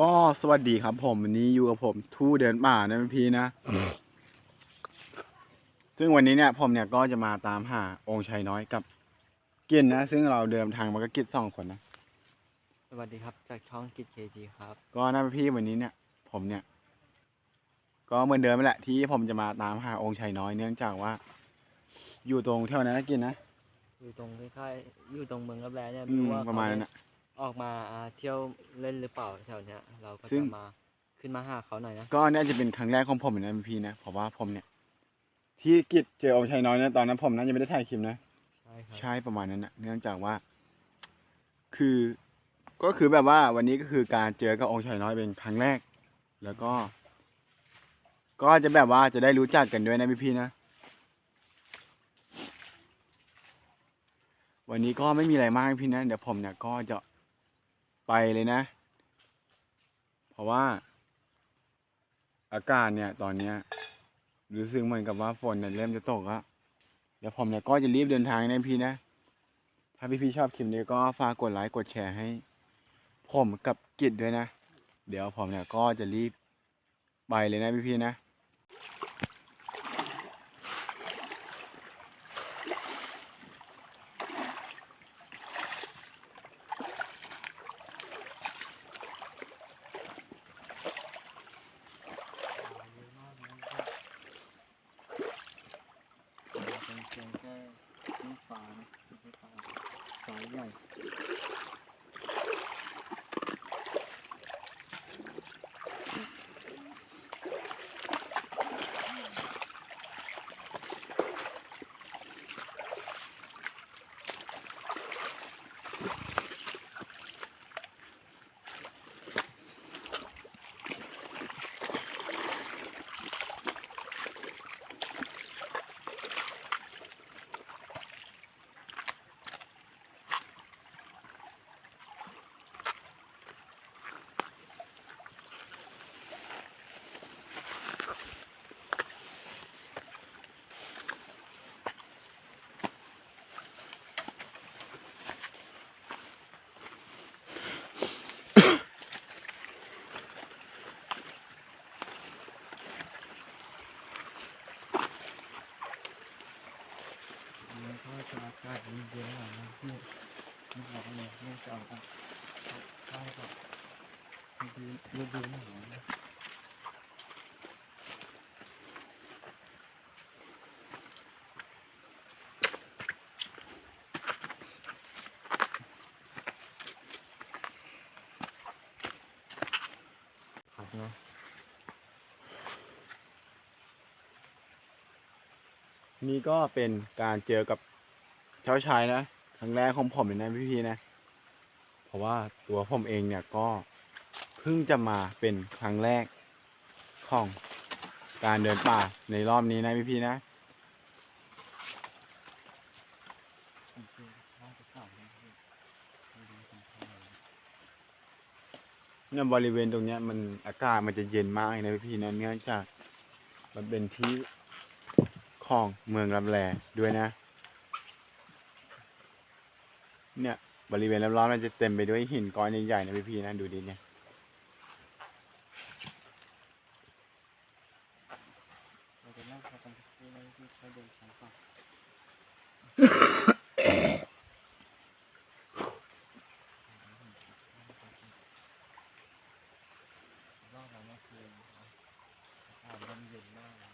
ก็สวัสดีครับผมวันนี้อยู่กับผมทู่เดินป่านะพี่นะ ซึ่งวันนี้เนี่ยผมเนี่ยก็จะมาตามหาองค์ชัยน้อยกับกินนะ ซึ่งเราเดินทางมากับกิจสองคนนะ สวัสดีครับจากช่องกิจเคทีครับ ก็นะพี่วันนี้เนี่ย ผมเนี่ย ก็เหมือนเดิมนั่นแหละที่ผมจะมาตามหาองค์ชัยน้อยเนื่องจากว่า อยู่ตรงแถวนั้นนะกินนะอยู่ตรงใกล้ๆอยู่ตรงเมืองรับแลเนี่ยอืไม่มรู้ว่าประมาณนั้นเขนะ ออกมาอ่าเที่ยวเล่นหรือเปล่าแถวเนี้ยเราก็ซึ่จะง มาขึ้นมาหาเขาหน่อยนะก็น่าจะเป็นครั้งแรกของผมเหมือนกันพี่นะเพราะว่าผมเนี่ย ที่กิจเจอองค์ชัยน้อยเนี่ยตอนนั้นผมน่าจะไม่ได้ถ่ายคลิปนะ ใช่ครับใช่ประมาณนั้นนะเนื่องจากว่า คือก็คือแบบว่า วันนี้ก็คือการเจอกับองค์ชายน้อยเป็นครั้งแรก แล้วก็ ก็จะแบบว่าจะได้รู้จักกันด้วยนะพี่ๆนะ วันนี้ก็ไม่มีอะไรมากพี่นะเดี๋ยวผมเนี่ยก็จะ ไปเลยนะ เพราะว่า อากาศเนี่ยตอนเนี้ยรู้สึกเหมือนกับว่าฝนเนี่ยเริ่มจะตกแล้วเดี๋ยวผมเนี่ยก็จะรีบเดินทางนะพี่นะ ถ้าพี่ๆชอบคลิปนี้ก็ฝากกดไลค์กดแชร์ให้ ผมกับกิจด้วยนะ เดี๋ยวผมเนี่ยก็จะรีบไปเลยนะพี่ๆนะ เป็นเพียงแค่ขึ้นฟ้านะขึ้นฟ้า ฟ้าใหญ่มันก็จะอากาศเย็นๆหน่อยนะพี่ไม่ร้อนเลยไม่จะออกใช่ครับฤ ดูดูหนาวนะครับนะนี่ก็เป็นการเจอกับเจ้าชายนะครั้งแรกของผมเลยนะพี่ๆนะ เพราะว่าตัวผมเองเนี่ยก็ พิ่งจะมาเป็นครั้งแรกของการเดินป่าในรอบนี้นะพี่พี่ไม่รู้ทำอะเนี่ยบริเวณตรงเนี้ยมันอากาศมันจะเย็นมากเลยนะพี่ๆนะเนื่องจากมันเป็นที่ของเมืองลำแลด้วยนะ เนี่ยบริเวณรอบๆมันจะเต็มไปด้วยหินก้อนใหญ่ๆนะพี่ๆนะดูดิเนี่ย เราจะนั่งพักกันสักครู่แล้วที่ค่อยเดินทางต่อรอบเราเมื่อคืนนะอากาศมันเย็นมากเลย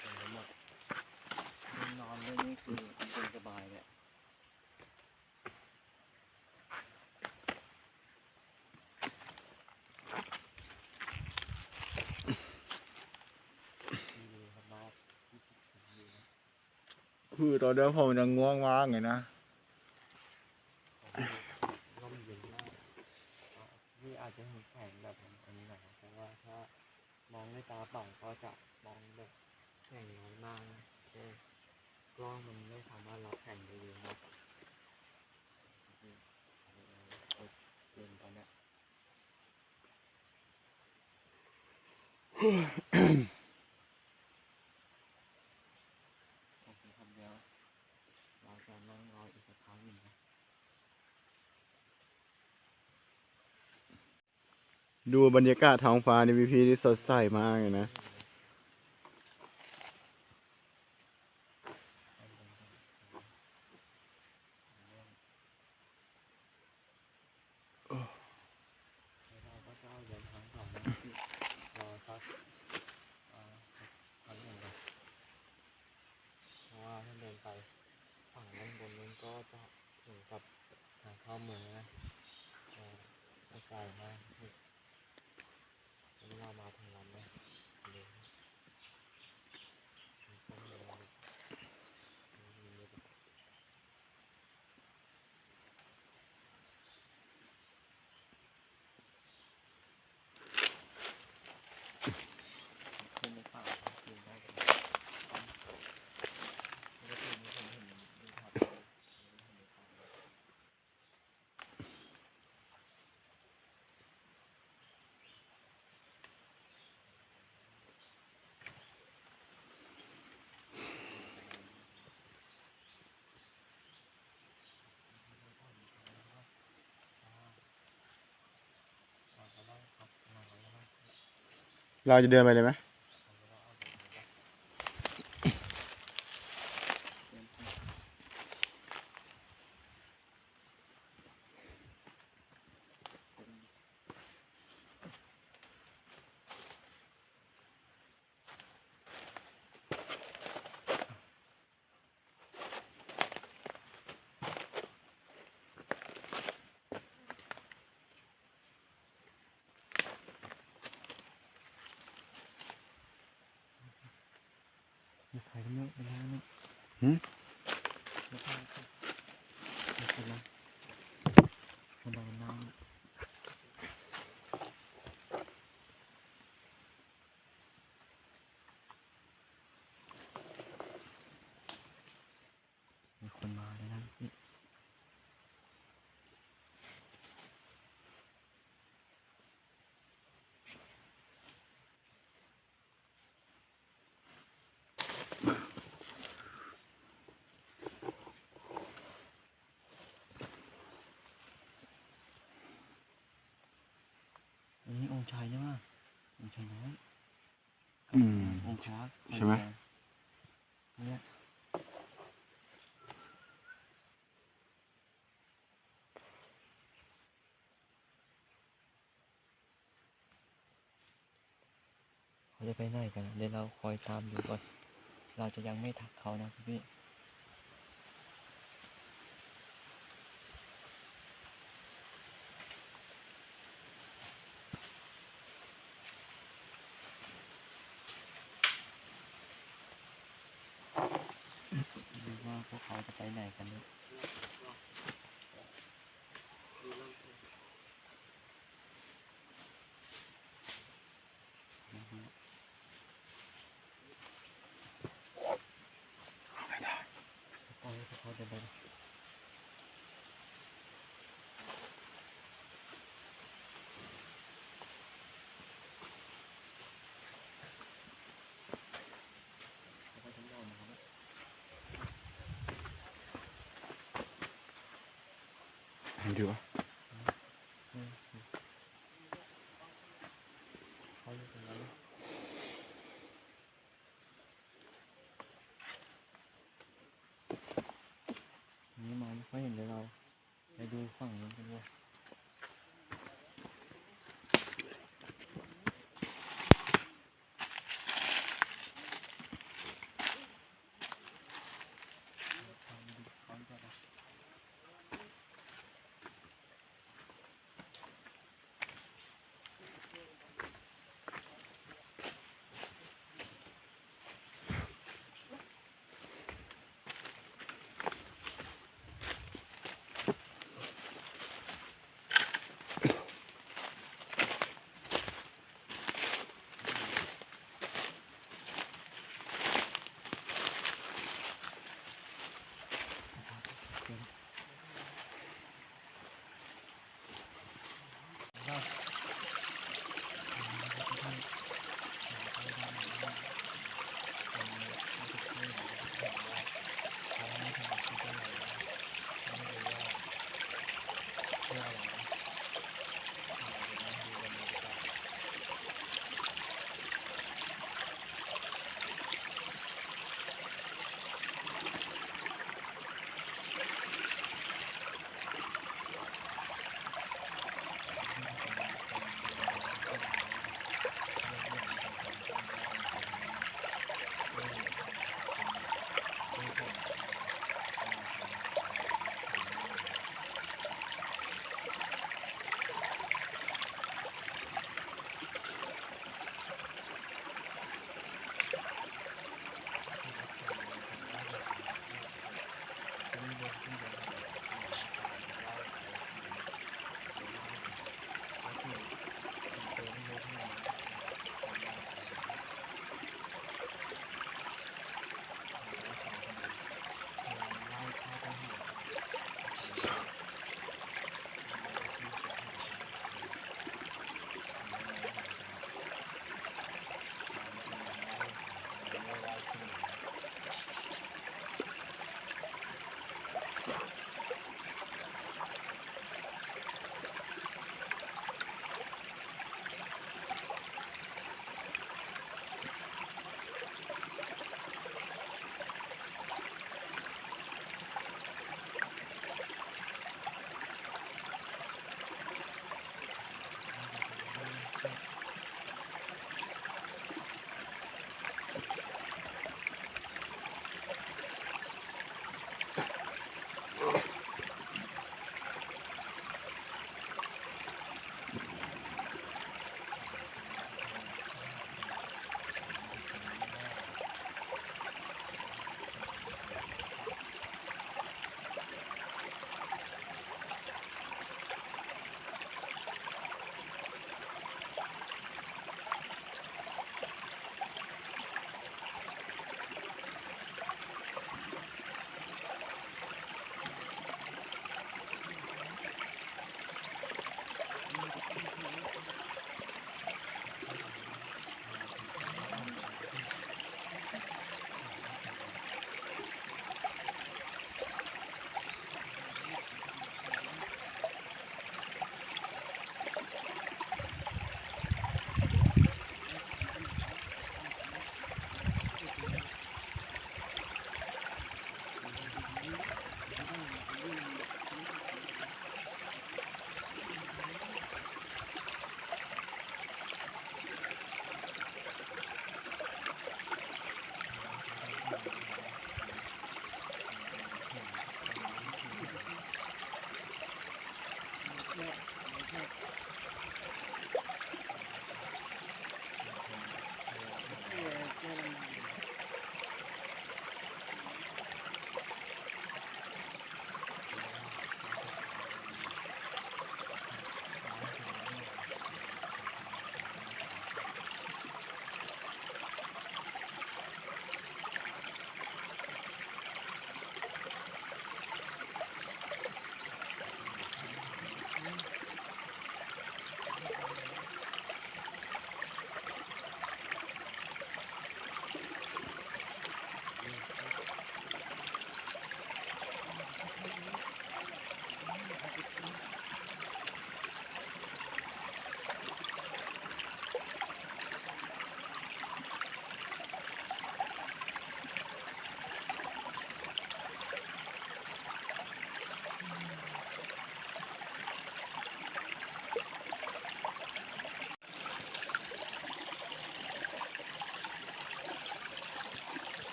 เต็มไปหมดนอนด้วยนี่คือเย็นสบายเลย ดีครับมากที่สุดของดีนะ คือตอนเดิมผมจะง่วงมากเลยนะร่มเย็นมากนี่อาจจะเห็นแสงแบบอันนี้หน่อยนะแต่ว่าถ้ามองด้วยตาเปล่าก็จะมองแบบแสงน้อยมากนะเออกล้องมันไม่สามารถรับแสงได้เลยนะนี่เอาเย็นตอนนี้ย โอเคครับเดี๋ยวเราจะนั่งรออีกสักพักหนึ่งนะ ดูบรรยากาศท้องฟ้าในพีพีที่สดใสมากเลยนะ เพราะว่าถ้าเดินไปฝั่งด้านบนนู้นก็จะถึงกับทางเข้าเมืองนะก็ไม่ไกลมาก มาทางลำนะเดินมีต้นไม้มีเยอะ ขึ้นในป่าขึ้นได้กันแล้วก็คือมีคนเห็นมีภาพเห็นในป่า เราจะเดินไปเลยไหม มีใครก็ไม่ไม่ได้นะหืมไม่ใช่ไม่ใช่นะมันโดนน้ำมีคนมาเลยนะพี่ อันนี้องค์ชายใช่ไหมองค์ชายน้อยอืมองค์พระใช่ไหมเนี่ยเขาจะไปไหนกันเดี๋ยวเราคอยตามดูก่อน เราจะยังไม่ทักเขานะพี่ ดูว่าพวกเขาจะ ไปไหนกันเนี่ยนะฮะปล่อยให้พวกเขาเดินไปนะแล้วก็จะนอนนะครับ ทำดีวะอืมอืมเขาอยู่ตรงนั้นนะนี่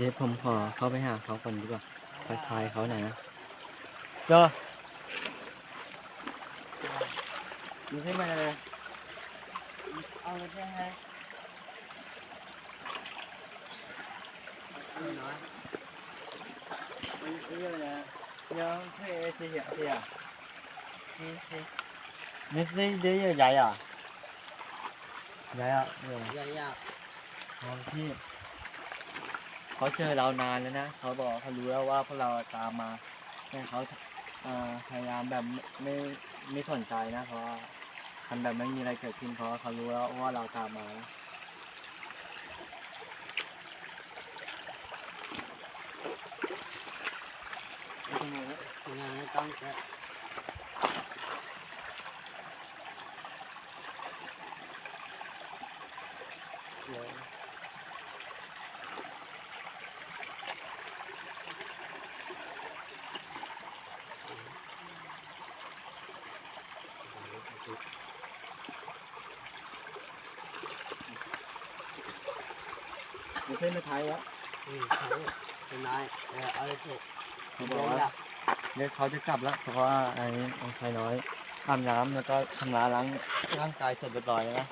เดี๋ยวผมขอเข้าไปหาเขาคนดีกว่าทักทายเขาหน่อยนะโจอยู่ที่ไหนเลยเอาเลยใช่ไหมน้อยนี่นี่เลยนะยังเท่เสียเสียนี่นี่นี่นี่เดี๋ยวใหญ่อะใหญ่อะเออใหญ่ยากตอนที่ เขาเจอเรานานแล้วนะเขาบอกเขารู้แล้วว่าพวกเราตามมาแต่เขาพยายามแบบไม่ไม่สนใจนะเพราะทำแบบไม่มีอะไรเกิดขึ้นเพราะเขารู้แล้วว่าเราตามมานะทำไมวะงานต้องจ เดี๋ยวเส้นมาไทยวะอืมเขาเป็นน้อยเออเอาเลยเถอะเขาบอกว่าเนี่ยเขาจะกลับแล้วเพราะว่าไอ้องค์ชายน้อยอาบน้ำแล้วก็ทำร้ายล้างร่างกายเสร็จเรียบร้อยแล้วนะ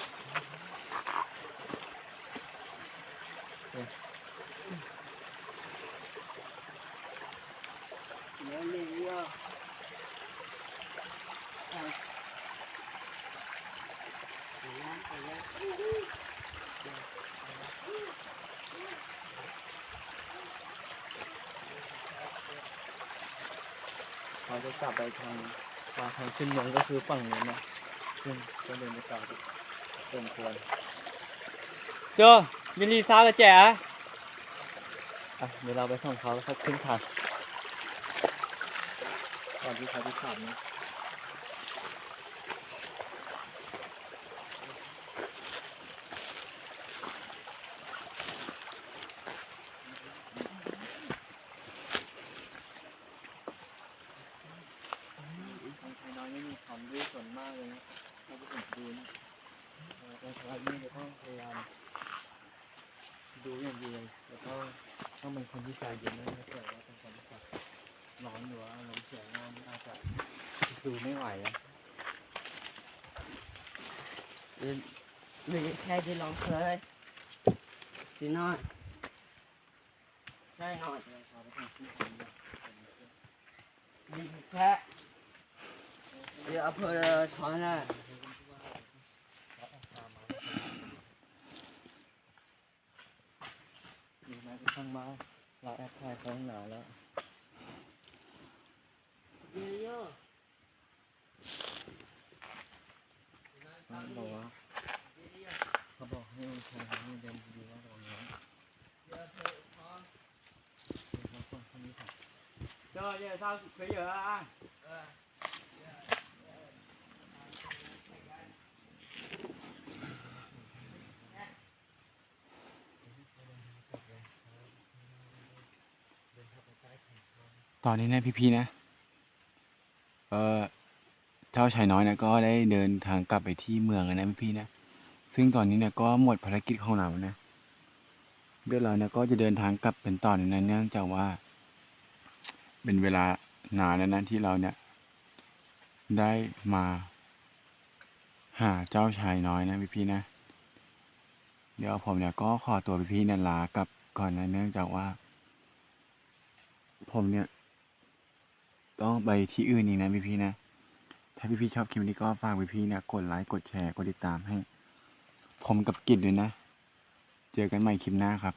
เดี๋ยวเลี้ยงไปแล้วไปแล้ว เขาจะกลับไปทางทางทางขึ้นเมืองก็คือฝั่งนี้นะซึ่งก็เดินไปต่อเต็มควรเจมิลีซาบะแจ๋อะเดี๋ยวเราไปส่งเขาเขาขึ้นทางก่อนที่เขาจะขับนะ ทางชายน้อยไม่มีความรู้ส่วนมากเลยนะเราไปถึงดูนะเอ่อองค์ชายนี่จะต้องพยายามดูอย่างดีเลยแล้วก็ต้องเป็น คนที่ใจเย็นนะถ้าเกิดว่าเป็นคนที่ขับร้อนหรือยู่อารมณ์เสียงานอาจจะดูไม่ไหวอะหรือหรือแค่ที่ลองเคยทีน้อยใช่น้อยเดี๋ยวพาไปทางที่ผมเนี่ยดีแค่เดี๋ยวอาเพลช้อนนะดูแม้กระทั่งว่า เราแอบถ่ายเขาหนาแล้วเดี๋ยวเยอะเขาบอกว่าเขาบอกให้มันใช้ให้เดินดีว่าตรงนี้เดี๋ยวเพลช้อนเขาคนคนนี้ค่ะ Trời ơi, sao bây giờ à? เออ ตอนนี้นะพี่ๆนะ เออเจ้าชายน้อยนะก็ได้เดินทางกลับไปที่เมืองนะพี่ๆนะ ซึ่งตอนนี้เนี่ยก็หมดภารกิจของเรานะเดี๋ยวเราเนี่ยก็จะเดินทางกลับเป็นตอนนั้นเนื่องจากว่า เป็นเวลานานแล้วนะที่เราเนี่ย ได้มา หาเจ้าชายน้อยนะพี่ๆนะ เดี๋ยวผมเนี่ยก็ขอตัวพี่ๆเนี่ยลากลับก่อนนะเนื่องจากว่า ผมเนี่ย ต้องไปที่อื่นอีกนะพี่พี่นะ ถ้าพี่พี่ชอบคลิปนี้ก็ฝากพี่พี่นะกดไลค์กดแชร์กดติดตามให้ ผมกับกิจด้วยนะ เจอกันใหม่คลิปหน้าครับ